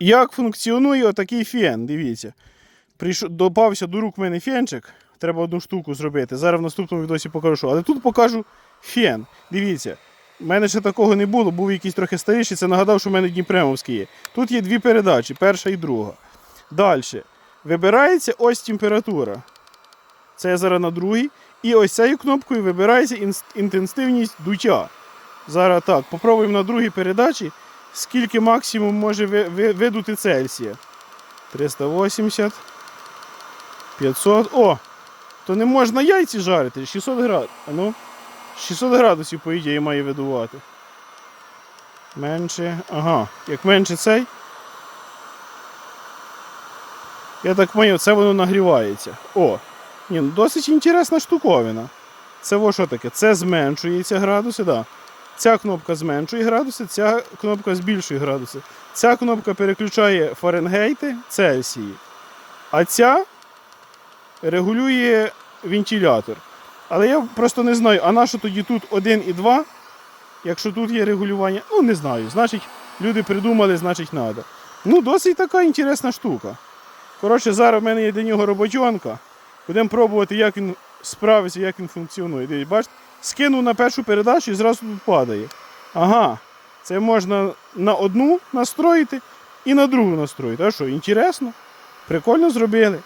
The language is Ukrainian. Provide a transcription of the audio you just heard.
Як функціонує отакий фен, дивіться. Прийшов, допався до рук в мене фенчик. Треба одну штуку зробити. Зараз в наступному відосі покажу. Але тут покажу фен. Дивіться. У мене ще такого не було, був якийсь трохи старіший. Це нагадав, що в мене Дніпремовський є. Тут є дві передачі, перша і друга. Далі. Вибирається ось температура. Це зараз на другій. І ось цією кнопкою вибирається інтенсивність дуття. Зараз так, попробуємо на другій передачі, скільки максимум може ви- ви- видути Цельсія. 380. 500. О! То не можна яйці жарити. 600 градусів. Ну, 600 градусів, по ідеї, має видувати. Менше. Ага. Як менше цей. Я так поняв, це воно нагрівається. О! Ні, ну досить інтересна штуковина. Це во що таке? Це зменшується градуси, да. Ця кнопка зменшує градуси, ця кнопка збільшує градуси. Ця кнопка переключає Фаренгейти, Цельсії. А ця регулює вентилятор. Але я просто не знаю, а на що тоді тут 1 і 2, якщо тут є регулювання, ну не знаю. Значить, люди придумали, значить треба. Ну, досить така інтересна штука. Коротше, зараз в мене є для нього роботьонка. Будемо пробувати, як він справиться, як він функціонує. Дивіться, бачите, скинув на першу передачу і зразу тут падає. Ага, це можна на одну настроїти і на другу настроїти. А що, інтересно? Прикольно зробили.